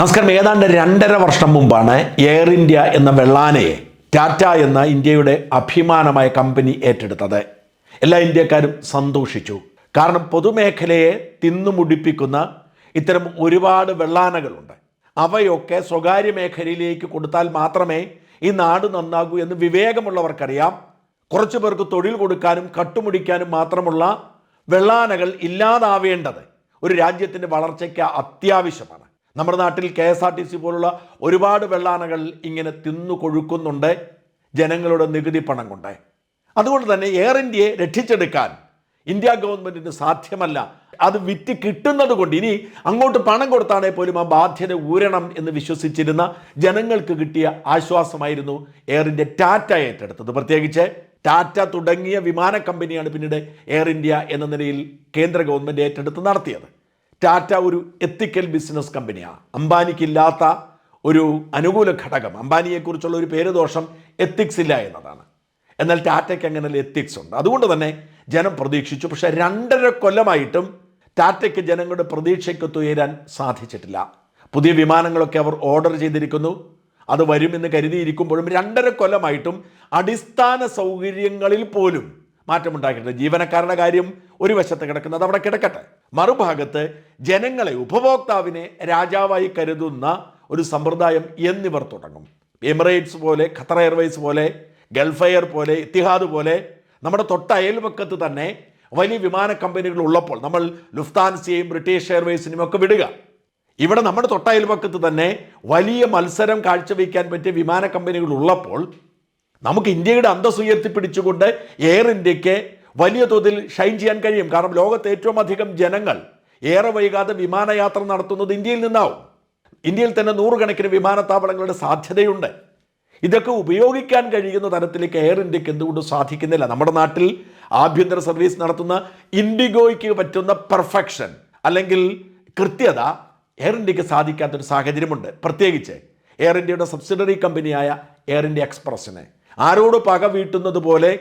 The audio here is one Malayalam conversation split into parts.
നമസ്കാരം. ഏതാണ്ട് രണ്ടര വർഷം മുമ്പാണ് എയർ ഇന്ത്യ എന്ന വെള്ളാനയെ ടാറ്റ എന്ന ഇന്ത്യയുടെ അഭിമാനമായ കമ്പനി ഏറ്റെടുത്തത്. എല്ലാ ഇന്ത്യക്കാരും സന്തോഷിച്ചു. കാരണം പൊതുമേഖലയെ തിന്നുമുടിപ്പിക്കുന്ന ഇത്തരം ഒരുപാട് വെള്ളാനകളുണ്ട്. അവയൊക്കെ സ്വകാര്യ മേഖലയിലേക്ക് കൊടുത്താൽ മാത്രമേ ഈ നാട് നന്നാകൂ എന്ന് വിവേകമുള്ളവർക്കറിയാം. കുറച്ചു പേർക്ക് തൊഴിൽ കൊടുക്കാനും കട്ടുമുടിക്കാനും മാത്രമുള്ള വെള്ളാനകൾ ഇല്ലാതാവേണ്ടത് ഒരു രാജ്യത്തിന്റെ വളർച്ചയ്ക്ക് അത്യാവശ്യമാണ്. നമ്മുടെ നാട്ടിൽ K S R T C പോലുള്ള ഒരുപാട് വെള്ളാനകൾ ഇങ്ങനെ തിന്നു കൊഴുക്കുന്നുണ്ട് ജനങ്ങളുടെ നികുതി പണം കൊണ്ട്. അതുകൊണ്ട് തന്നെ എയർ ഇന്ത്യയെ രക്ഷിച്ചെടുക്കാൻ ഇന്ത്യ ഗവൺമെന്റിന് സാധ്യമല്ല. അത് വിറ്റ് കിട്ടുന്നത് കൊണ്ട് ഇനി അങ്ങോട്ട് പണം കൊടുത്താണേ പോലും ആ ബാധ്യത ഊരണം എന്ന് വിശ്വസിച്ചിരുന്ന ജനങ്ങൾക്ക് കിട്ടിയ ആശ്വാസമായിരുന്നു എയർ ഇന്ത്യ ടാറ്റ ഏറ്റെടുത്തത്. പ്രത്യേകിച്ച് ടാറ്റ തുടങ്ങിയ വിമാന കമ്പനിയാണ് പിന്നീട് എയർ ഇന്ത്യ എന്ന നിലയിൽ കേന്ദ്ര ഗവൺമെന്റ് ഏറ്റെടുത്ത് നടത്തിയത്. ടാറ്റ ഒരു എത്തിക്കൽ ബിസിനസ് കമ്പനിയാണ് അംബാനിക്കില്ലാത്ത ഒരു അനുകൂല ഘടകം. അംബാനിയെക്കുറിച്ചുള്ള ഒരു പേരുദോഷം എത്തിക്സ് ഇല്ല എന്നതാണ്. എന്നാൽ ടാറ്റയ്ക്ക് അങ്ങനെ എത്തിക്സ് ഉണ്ട്. അതുകൊണ്ട് തന്നെ ജനം പ്രതീക്ഷിച്ചു. പക്ഷെ രണ്ടര കൊല്ലമായിട്ടും ടാറ്റയ്ക്ക് ജനങ്ങളുടെ പ്രതീക്ഷയ്ക്കൊത്ത് ഉയരാൻ സാധിച്ചിട്ടില്ല. പുതിയ വിമാനങ്ങളൊക്കെ അവർ ഓർഡർ ചെയ്തിരിക്കുന്നു. അത് വരുമെന്ന് കരുതിയിരിക്കുമ്പോഴും രണ്ടര കൊല്ലമായിട്ടും അടിസ്ഥാന സൗകര്യങ്ങളിൽ പോലും മാറ്റമുണ്ടാക്കിയിട്ടുണ്ട് ജീവനക്കാരുടെ കാര്യം ഒരു വശത്ത് കിടക്കുന്നത് അവിടെ കിടക്കട്ടെ. മറുഭാഗത്ത് ജനങ്ങളെ ഉപഭോക്താവിനെ രാജാവായി കരുതുന്ന ഒരു സമ്പ്രദായം എന്നിവർ തുടങ്ങും. എമിറേറ്റ്സ് പോലെ ഖത്തർ എയർവേസ് പോലെ ഗൾഫ് എയർ പോലെ ഇത്തിഹാദ് പോലെ നമ്മുടെ തൊട്ട അയൽപക്കത്ത് തന്നെ വലിയ വിമാന കമ്പനികൾ ഉള്ളപ്പോൾ നമ്മൾ ലുഫ്താൻസിയെയും ബ്രിട്ടീഷ് എയർവേസിനെയും ഒക്കെ വിടുക. ഇവിടെ നമ്മുടെ തൊട്ടയൽപക്കത്ത് തന്നെ വലിയ മത്സരം കാഴ്ചവെക്കാൻ പറ്റിയ വിമാന കമ്പനികൾ ഉള്ളപ്പോൾ നമുക്ക് ഇന്ത്യയുടെ അന്തസ് പിടിച്ചുകൊണ്ട് എയർ ഇന്ത്യയ്ക്ക് വലിയ തോതിൽ ഷൈൻ ചെയ്യാൻ കഴിയും. കാരണം ലോകത്ത് ഏറ്റവും അധികം ജനങ്ങൾ ഏറെ വൈകാതെ വിമാനയാത്ര നടത്തുന്നത് ഇന്ത്യയിൽ നിന്നാവും. ഇന്ത്യയിൽ തന്നെ നൂറുകണക്കിന് വിമാനത്താവളങ്ങളുടെ സാധ്യതയുണ്ട്. ഇതൊക്കെ ഉപയോഗിക്കാൻ കഴിയുന്ന തരത്തിലേക്ക് എയർ ഇന്ത്യയ്ക്ക് എന്തുകൊണ്ട് സാധിക്കുന്നില്ല. നമ്മുടെ നാട്ടിൽ ആഭ്യന്തര സർവീസ് നടത്തുന്ന ഇൻഡിഗോയ്ക്ക് പറ്റുന്ന പെർഫെക്ഷൻ അല്ലെങ്കിൽ കൃത്യത എയർ ഇന്ത്യയ്ക്ക് സാധിക്കാത്തൊരു സാഹചര്യമുണ്ട്. പ്രത്യേകിച്ച് എയർ ഇന്ത്യയുടെ സബ്സിഡറി കമ്പനിയായ എയർ ഇന്ത്യ എക്സ്പ്രസ്സിനെ ആരോട് പക വീട്ടുന്നത് പോലെ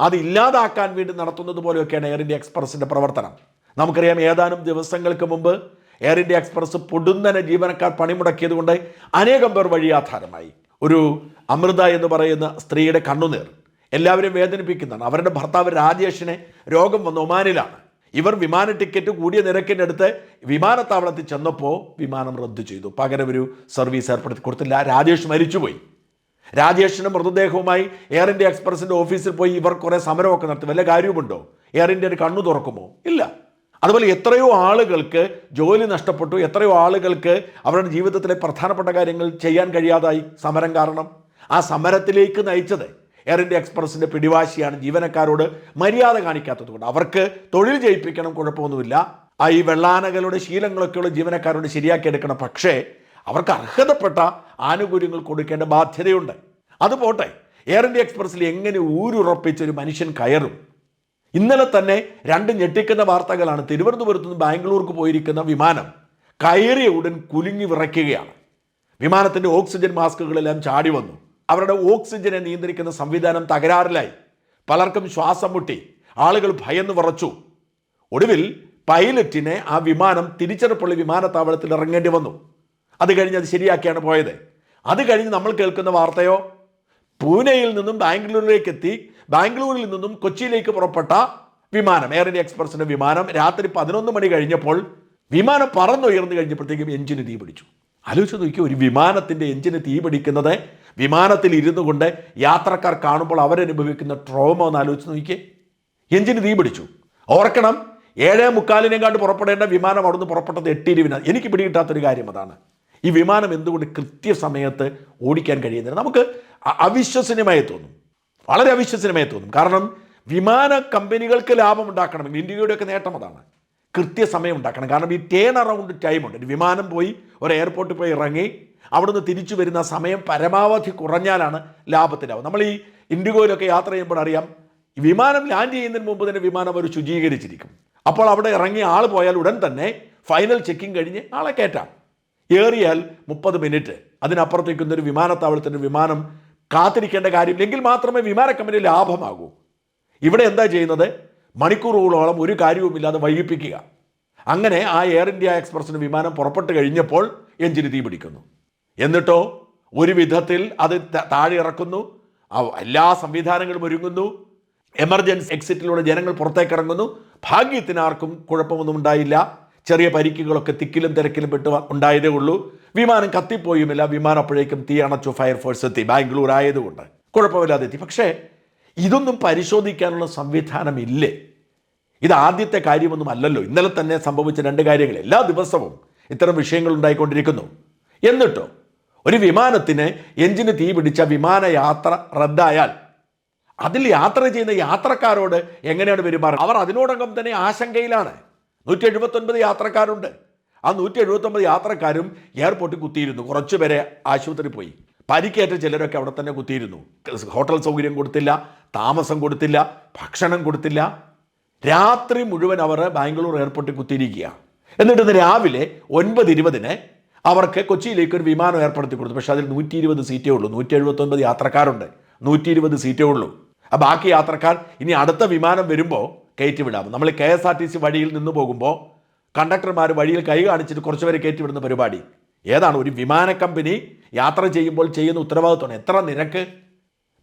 അത് ഇല്ലാതാക്കാൻ വേണ്ടി നടത്തുന്നത് പോലെയൊക്കെയാണ് എയർ ഇന്ത്യ എക്സ്പ്രസിന്റെ പ്രവർത്തനം. നമുക്കറിയാം ഏതാനും ദിവസങ്ങൾക്ക് മുമ്പ് എയർ ഇന്ത്യ എക്സ്പ്രസ് പൊടുന്നനെ ജീവനക്കാർ പണിമുടക്കിയത് കൊണ്ട് അനേകം പേർ വഴിയാധാരമായി ഒരു അമൃത എന്ന് പറയുന്ന സ്ത്രീയുടെ കണ്ണുനീർ എല്ലാവരും വേദനിപ്പിക്കുന്നതാണ്. അവരുടെ ഭർത്താവ് രാജേഷിനെ രോഗം വന്ന ഒമാനിലാണ്. ഇവർ വിമാന ടിക്കറ്റ് കൂടിയ നിരക്കിന്റെ അടുത്ത് വിമാനത്താവളത്തിൽ ചെന്നപ്പോൾ വിമാനം റദ്ദു ചെയ്തു. പകരം ഒരു സർവീസ് ഏർപ്പെടുത്തി കൊടുത്തില്ല. രാജേഷ് മരിച്ചുപോയി. രാജേഷിന്റെ മൃതദേഹവുമായി എയർ ഇന്ത്യ എക്സ്പ്രസിന്റെ ഓഫീസിൽ പോയി ഇവർ കുറേ സമരമൊക്കെ നടത്തി. വല്ല കാര്യവുമുണ്ടോ? എയർ ഇന്ത്യയുടെ കണ്ണു തുറക്കുമോ? ഇല്ല. അതുപോലെ എത്രയോ ആളുകൾക്ക് ജോലി നഷ്ടപ്പെട്ടു. എത്രയോ ആളുകൾക്ക് അവരുടെ ജീവിതത്തിലെ പ്രധാനപ്പെട്ട കാര്യങ്ങൾ ചെയ്യാൻ കഴിയാതായി. സമരം കാരണം. ആ സമരത്തിലേക്ക് നയിച്ചത് എയർ ഇന്ത്യ എക്സ്പ്രസിന്റെ പിടിവാശിയാണ് ജീവനക്കാരോട് മര്യാദ കാണിക്കാത്തത് കൊണ്ട്. അവർക്ക് തൊഴിൽ ജയിപ്പിക്കണം കുഴപ്പമൊന്നുമില്ല. ആ ഈ വെള്ളാനകളുടെ ശീലങ്ങളൊക്കെയുള്ള ജീവനക്കാരോട് ശരിയാക്കിയെടുക്കണം പക്ഷേ അവർക്ക് അർഹതപ്പെട്ട ആനുകൂല്യങ്ങൾ കൊടുക്കേണ്ട ബാധ്യതയുണ്ട്. അത് പോട്ടെ എയർ ഇന്ത്യ എക്സ്പ്രസ്സിൽ എങ്ങനെ ഊരുറപ്പിച്ച് ഒരു മനുഷ്യൻ കയറും? ഇന്നലെ തന്നെ രണ്ട് ഞെട്ടിക്കുന്ന വാർത്തകളാണ് തിരുവനന്തപുരത്ത് നിന്ന് ബാംഗ്ലൂർക്ക് പോയിരിക്കുന്ന വിമാനം കയറിയ ഉടൻ കുലുങ്ങി വിറയ്ക്കുകയാണ്. വിമാനത്തിന്റെ ഓക്സിജൻ മാസ്കുകളെല്ലാം ചാടി വന്നു. അവരുടെ ഓക്സിജനെ നിയന്ത്രിക്കുന്ന സംവിധാനം തകരാറിലായി. പലർക്കും ശ്വാസം മുട്ടി ആളുകൾ ഭയന്ന് വിറച്ചു. ഒടുവിൽ പൈലറ്റിനെ ആ വിമാനം തിരിച്ചറപ്പള്ളി വിമാനത്താവളത്തിൽ ഇറങ്ങേണ്ടി വന്നു. അത് കഴിഞ്ഞ് അത് ശരിയാക്കിയാണ് പോയത്. അത് കഴിഞ്ഞ് നമ്മൾ കേൾക്കുന്ന വാർത്തയോ? പൂനെയിൽ നിന്നും ബാംഗ്ലൂരിലേക്ക് എത്തി. ബാംഗ്ലൂരിൽ നിന്നും കൊച്ചിയിലേക്ക് പുറപ്പെട്ട വിമാനം എയർ ഇന്ത്യ എക്സ്പ്രസിന്റെ വിമാനം രാത്രി പതിനൊന്ന് മണി കഴിഞ്ഞപ്പോൾ വിമാനം പറന്നുയർന്നു കഴിഞ്ഞപ്പോഴത്തേക്കും എഞ്ചിന് തീ പിടിച്ചു. ആലോചിച്ച് നോക്കി ഒരു വിമാനത്തിന്റെ എഞ്ചിന് തീ പിടിക്കുന്നത് വിമാനത്തിൽ ഇരുന്നു കൊണ്ട് യാത്രക്കാർ കാണുമ്പോൾ അവരനുഭവിക്കുന്ന ട്രോമ ഒന്ന് ആലോചിച്ച് നോക്കിയേ. എഞ്ചിന് തീ പിടിച്ചു. ഓർക്കണം ഏഴേ മുക്കാലിനെങ്ങാണ്ട് പുറപ്പെടേണ്ട വിമാനം അവിടുന്ന് പുറപ്പെട്ടത് എട്ടിരുവിനാണ് എനിക്ക് പിടികിട്ടാത്തൊരു കാര്യം അതാണ്. ഈ വിമാനം എന്തുകൊണ്ട് കൃത്യസമയത്ത് ഓടിക്കാൻ കഴിയുന്നില്ല? നമുക്ക് അവിശ്വസനീയമായി തോന്നും. വളരെ അവിശ്വസനീയമായി തോന്നും. കാരണം വിമാന കമ്പനികൾക്ക് ലാഭം ഉണ്ടാക്കണമെങ്കിൽ ഇന്ത്യയുടെയൊക്കെ നേട്ടം അതാണ്. കൃത്യസമയം ഉണ്ടാക്കണം. കാരണം ഈ ടേൺ അറൗണ്ട് ടൈമുണ്ട് ഒരു വിമാനം പോയി ഒരു എയർപോർട്ടിൽ പോയി ഇറങ്ങി അവിടുന്ന് തിരിച്ചു വരുന്ന സമയം പരമാവധി കുറഞ്ഞാലാണ് ലാഭത്തിലാവും നമ്മൾ ഈ ഇൻഡിഗോയിലൊക്കെ യാത്ര ചെയ്യുമ്പോൾ അറിയാം വിമാനം ലാൻഡ് ചെയ്യുന്നതിന് മുമ്പ് തന്നെ വിമാനം അവർ ശുചീകരിച്ചിരിക്കും. അപ്പോൾ അവിടെ ഇറങ്ങിയ ആൾ പോയാൽ ഉടൻ തന്നെ ഫൈനൽ ചെക്കിംഗ് കഴിഞ്ഞ് ആളെ കയറ്റാം. ഏറിയാൽ മുപ്പത് മിനിറ്റ്. അതിനപ്പുറത്തേക്കുന്ന ഒരു വിമാനത്താവളത്തിന്റെ വിമാനം കാത്തിരിക്കേണ്ട കാര്യമില്ലെങ്കിൽ മാത്രമേ വിമാന കമ്പനി ലാഭമാകൂ. ഇവിടെ എന്താ ചെയ്യുന്നത്? മണിക്കൂറുകളോളം ഒരു കാര്യവുമില്ലാതെ വൈകിപ്പിക്കുക. അങ്ങനെ ആ എയർ ഇന്ത്യ എക്സ്പ്രസിന് വിമാനം പുറപ്പെട്ട് കഴിഞ്ഞപ്പോൾ എഞ്ചിന് തീ പിടിക്കുന്നു. എന്നിട്ടോ ഒരു വിധത്തിൽ അത് താഴെ ഇറക്കുന്നു. എല്ലാ സംവിധാനങ്ങളും ഒരുങ്ങുന്നു. എമർജൻസി എക്സിറ്റിലൂടെ ജനങ്ങൾ പുറത്തേക്ക് ഇറങ്ങുന്നു ഭാഗ്യത്തിന് ആർക്കും കുഴപ്പമൊന്നും ഉണ്ടായില്ല. ചെറിയ പരിക്കുകളൊക്കെ തിക്കിലും തിരക്കിലും പെട്ട് ഉണ്ടായതേ ഉള്ളൂ. വിമാനം കത്തിപ്പോയുമില്ല. വിമാനം അപ്പോഴേക്കും തീ അണച്ചു ഫയർഫോഴ്സ് എത്തി. ബാംഗ്ലൂർ ആയതുകൊണ്ട് കുഴപ്പമില്ലാതെ എത്തി. പക്ഷേ ഇതൊന്നും പരിശോധിക്കാനുള്ള സംവിധാനം ഇല്ലേ ഇത് ആദ്യത്തെ കാര്യമൊന്നും അല്ലല്ലോ. ഇന്നലെ തന്നെ സംഭവിച്ച രണ്ട് കാര്യങ്ങൾ എല്ലാ ദിവസവും ഇത്തരം വിഷയങ്ങൾ ഉണ്ടായിക്കൊണ്ടിരിക്കുന്നു. എന്നിട്ടോ ഒരു വിമാനത്തിന് എഞ്ചിന് തീ പിടിച്ച വിമാനയാത്ര റദ്ദായാൽ അതിൽ യാത്ര ചെയ്യുന്ന യാത്രക്കാരോട് എങ്ങനെയാണ് പെരുമാറുക? അവർ അതിനോടകം തന്നെ ആശങ്കയിലാണ്. നൂറ്റി എഴുപത്തൊൻപത് യാത്രക്കാരുണ്ട്. ആ നൂറ്റി എഴുപത്തൊമ്പത് യാത്രക്കാരും എയർപോർട്ടിൽ കുത്തിയിരുന്നു. കുറച്ച് പേരെ ആശുപത്രി പോയി. പരിക്കേറ്റ ചിലരൊക്കെ അവിടെ തന്നെ കുത്തിയിരുന്നു. ഹോട്ടൽ സൗകര്യം കൊടുത്തില്ല താമസം കൊടുത്തില്ല ഭക്ഷണം കൊടുത്തില്ല. രാത്രി മുഴുവൻ അവർ ബാംഗ്ലൂർ എയർപോർട്ടിൽ കുത്തിയിരിക്കുക. എന്നിട്ട് ഇന്ന് രാവിലെ ഒൻപത് ഇരുപതിന് അവർക്ക് കൊച്ചിയിലേക്ക് ഒരു വിമാനം ഏർപ്പെടുത്തി കൊടുത്തു. പക്ഷേ അതിൽ നൂറ്റി ഇരുപത് സീറ്റേ ഉള്ളൂ. നൂറ്റി എഴുപത്തൊൻപത് യാത്രക്കാരുണ്ട്. നൂറ്റി ഇരുപത് സീറ്റേ ഉള്ളൂ. ആ ബാക്കി യാത്രക്കാർ ഇനി അടുത്ത വിമാനം വരുമ്പോൾ കയറ്റി വിടാം നമ്മൾ K S R T C വഴിയിൽ നിന്ന് പോകുമ്പോൾ കണ്ടക്ടർമാർ വഴിയിൽ കൈ കാണിച്ചിട്ട് കുറച്ചുപേരെ കയറ്റി വിടുന്ന പരിപാടി. ഏതാണ്? ഒരു വിമാന കമ്പനി യാത്ര ചെയ്യുമ്പോൾ ചെയ്യുന്ന ഉത്തരവാദിത്വമാണ്. എത്ര നിരക്ക്?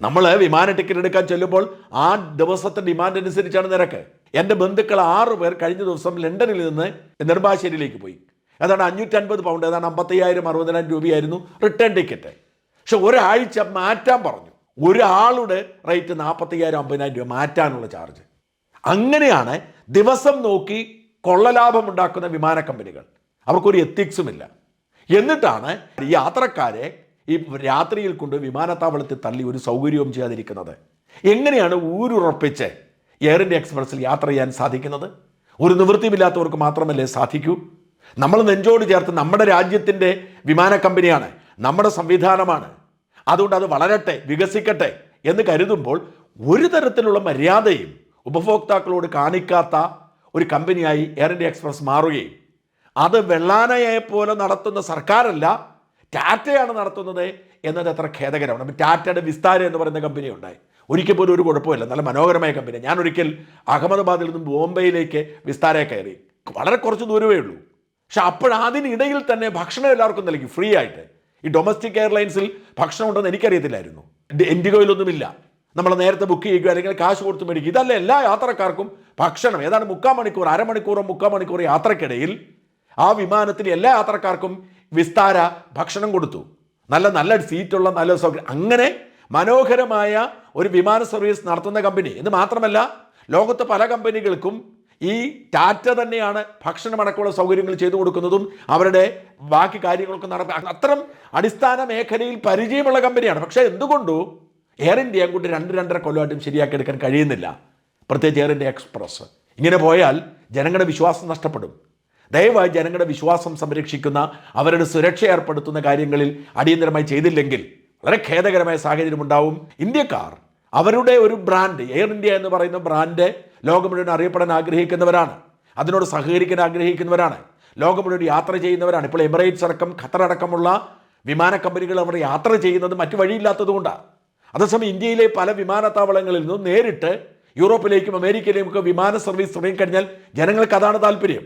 നമ്മൾ വിമാന ടിക്കറ്റ് എടുക്കാൻ ചെല്ലുമ്പോൾ ആ ദിവസത്തെ ഡിമാൻഡ് അനുസരിച്ചാണ് നിരക്ക്. എന്റെ ബന്ധുക്കൾ ആറ് പേർ കഴിഞ്ഞ ദിവസം ലണ്ടനിൽ നിന്ന് നെടുമ്പാശ്ശേരിയിലേക്ക് പോയി. അതാണ് അഞ്ഞൂറ്റൻപത് പൗണ്ട് ഏതാണ് അമ്പത്തയ്യായിരം അറുപതിനായിരം രൂപയായിരുന്നു റിട്ടേൺ ടിക്കറ്റ്. പക്ഷെ ഒരാഴ്ച മാറ്റാൻ പറഞ്ഞു. ഒരാളുടെ റേറ്റ് നാൽപ്പത്തയ്യായിരം അമ്പതിനായിരം രൂപ മാറ്റാനുള്ള ചാർജ്. അങ്ങനെയാണ് ദിവസം നോക്കി കൊള്ളലാഭം ഉണ്ടാക്കുന്ന വിമാന കമ്പനികൾ. അവർക്കൊരു എത്തിക്സും ഇല്ല എന്നിട്ടാണ് യാത്രക്കാരെ ഈ രാത്രിയിൽ കൊണ്ട് വിമാനത്താവളത്തിൽ തള്ളി ഒരു സൗകര്യവും ചെയ്യാതിരിക്കുന്നത്. എങ്ങനെയാണ് ഊരുറപ്പിച്ച് എയർ ഇന്ത്യ എക്സ്പ്രസ്സിൽ യാത്ര ചെയ്യാൻ സാധിക്കുന്നത്? ഒരു നിവൃത്തിയുമില്ലാത്തവർക്ക് മാത്രമല്ലേ സാധിക്കൂ? നമ്മൾ നെഞ്ചോട് ചേർത്ത് നമ്മുടെ രാജ്യത്തിന്റെ വിമാന കമ്പനിയാണ് നമ്മുടെ സംവിധാനമാണ്. അതുകൊണ്ട് അത് വളരട്ടെ വികസിക്കട്ടെ എന്ന് കരുതുമ്പോൾ ഒരു തരത്തിലുള്ള മര്യാദയും ഉപഭോക്താക്കളോട് കാണിക്കാത്ത ഒരു കമ്പനിയായി എയർ ഇന്ത്യ എക്സ്പ്രസ് മാറുകയും അത് വെള്ളാനയെ പോലെ നടത്തുന്ന സർക്കാരല്ല ടാറ്റയാണ് നടത്തുന്നത് എന്നത് എത്ര ഖേദകരമാണ്. അപ്പം ടാറ്റയുടെ വിസ്താര എന്ന് പറയുന്ന കമ്പനി ഉണ്ടായി ഒരിക്കൽ പോലും ഒരു കുഴപ്പമില്ല. നല്ല മനോഹരമായ കമ്പനി. ഞാൻ ഒരിക്കൽ അഹമ്മദാബാദിൽ നിന്നും ബോംബെയിലേക്ക് വിസ്താര കയറി. വളരെ കുറച്ച് ദൂരമേ ഉള്ളൂ. പക്ഷെ അപ്പോഴതിനിടയിൽ തന്നെ ഭക്ഷണം എല്ലാവർക്കും നൽകി. ഫ്രീ ആയിട്ട്. ഈ ഡൊമസ്റ്റിക് എയർലൈൻസിൽ ഭക്ഷണം ഉണ്ടെന്ന് എനിക്കറിയത്തില്ലായിരുന്നു. ഇൻഡിഗോയിലൊന്നുമില്ല. നമ്മൾ നേരത്തെ ബുക്ക് ചെയ്യുക അല്ലെങ്കിൽ കാശ് കൊടുത്ത് മേടിക്കുക ഇതല്ല എല്ലാ യാത്രക്കാർക്കും ഭക്ഷണം. ഏതാണ്ട് മുക്കാൽ മണിക്കൂർ അരമണിക്കൂറോ മുക്കാൽ മണിക്കൂർ യാത്രക്കിടയിൽ ആ വിമാനത്തിൽ എല്ലാ യാത്രക്കാർക്കും വിസ്താര ഭക്ഷണം കൊടുത്തു. നല്ല നല്ല സീറ്റുള്ള നല്ല സൗകര്യം. അങ്ങനെ മനോഹരമായ ഒരു വിമാന സർവീസ് നടത്തുന്ന കമ്പനി. എന്ന് മാത്രമല്ല ലോകത്തെ പല കമ്പനികൾക്കും ഈ ടാറ്റ തന്നെയാണ് ഭക്ഷണമടക്കമുള്ള സൗകര്യങ്ങൾ ചെയ്തു കൊടുക്കുന്നതും അവരുടെ ബാക്കി കാര്യങ്ങളൊക്കെ നടക്കുക അത്തരം അടിസ്ഥാന മേഖലയിൽ പരിചയമുള്ള കമ്പനിയാണ്. പക്ഷേ എന്തുകൊണ്ടു എയർ ഇന്ത്യയെ കൊണ്ട് രണ്ട് രണ്ടര കൊല്ലമായിട്ടും ശരിയാക്കി എടുക്കാൻ കഴിയുന്നില്ല. പ്രത്യേകിച്ച് എയർ ഇന്ത്യ എക്സ്പ്രസ് ഇങ്ങനെ പോയാൽ ജനങ്ങളുടെ വിശ്വാസം നഷ്ടപ്പെടും. ദയവായി ജനങ്ങളുടെ വിശ്വാസം സംരക്ഷിക്കുന്ന അവരുടെ സുരക്ഷ ഏർപ്പെടുത്തുന്ന കാര്യങ്ങളിൽ അടിയന്തരമായി ചെയ്തില്ലെങ്കിൽ വളരെ ഖേദകരമായ സാഹചര്യം ഉണ്ടാവും. ഇന്ത്യക്കാർ അവരുടെ ഒരു ബ്രാൻഡ് എയർ ഇന്ത്യ എന്ന് പറയുന്ന ബ്രാൻഡ് ലോകം മുഴുവൻ അറിയപ്പെടാൻ ആഗ്രഹിക്കുന്നവരാണ്. അതിനോട് സഹകരിക്കാൻ ആഗ്രഹിക്കുന്നവരാണ്. ലോകം മുഴുവൻ യാത്ര ചെയ്യുന്നവരാണ്. ഇപ്പോൾ എമിറേറ്റ്സ് അടക്കം ഖത്തർ അടക്കമുള്ള വിമാന കമ്പനികൾ അവർ യാത്ര ചെയ്യുന്നത് മറ്റു വഴിയില്ലാത്തതുകൊണ്ടാണ്. അതേസമയം ഇന്ത്യയിലെ പല വിമാനത്താവളങ്ങളിൽ നിന്നും നേരിട്ട് യൂറോപ്പിലേക്കും അമേരിക്കയിലേക്കും ഒക്കെ വിമാന സർവീസ് തുടങ്ങിക്കഴിഞ്ഞാൽ ജനങ്ങൾക്ക് അതാണ് താല്പര്യം.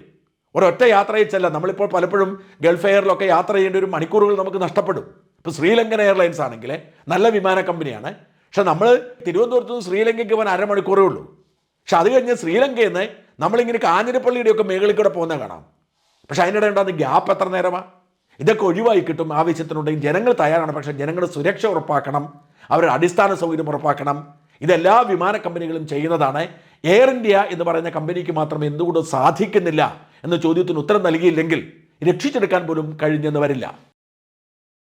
ഒരൊറ്റ യാത്രയിൽ ചെല്ലാം നമ്മളിപ്പോൾ പലപ്പോഴും ഗൾഫ് എയറിലൊക്കെ യാത്ര ചെയ്യേണ്ട ഒരു മണിക്കൂറുകൾ നമുക്ക് നഷ്ടപ്പെടും. ഇപ്പോൾ ശ്രീലങ്കൻ എയർലൈൻസ് ആണെങ്കിൽ നല്ല വിമാന കമ്പനിയാണ്. പക്ഷെ നമ്മൾ തിരുവനന്തപുരത്ത് നിന്ന് ശ്രീലങ്കയ്ക്ക് പോകാൻ അരമണിക്കൂറേ ഉള്ളൂ. പക്ഷെ അത് കഴിഞ്ഞ് ശ്രീലങ്കയിൽ നിന്ന് നമ്മളിങ്ങനെ കാഞ്ഞിരപ്പള്ളിയുടെയൊക്കെ മേളിൽ കൂടെ പോകുന്നത് കാണാം. പക്ഷെ അതിനിടെ ഉണ്ടാകുന്ന ഗ്യാപ്പ് എത്ര നേരമാണ് ഇതൊക്കെ ഒഴിവായി കിട്ടും. ആവശ്യത്തിനുണ്ടെങ്കിൽ ജനങ്ങൾ തയ്യാറാണ്. പക്ഷേ ജനങ്ങളുടെ സുരക്ഷ ഉറപ്പാക്കണം. അവരുടെ അടിസ്ഥാന സൗകര്യം ഉറപ്പാക്കണം. ഇതെല്ലാ വിമാന കമ്പനികളും ചെയ്യുന്നതാണ്. എയർ ഇന്ത്യ എന്ന് പറയുന്ന കമ്പനിക്ക് മാത്രം എന്തുകൊണ്ട് സാധിക്കുന്നില്ല എന്ന ചോദ്യത്തിന് ഉത്തരം നൽകിയില്ലെങ്കിൽ രക്ഷിച്ചെടുക്കാൻ പോലും കഴിഞ്ഞെന്ന് വരില്ല.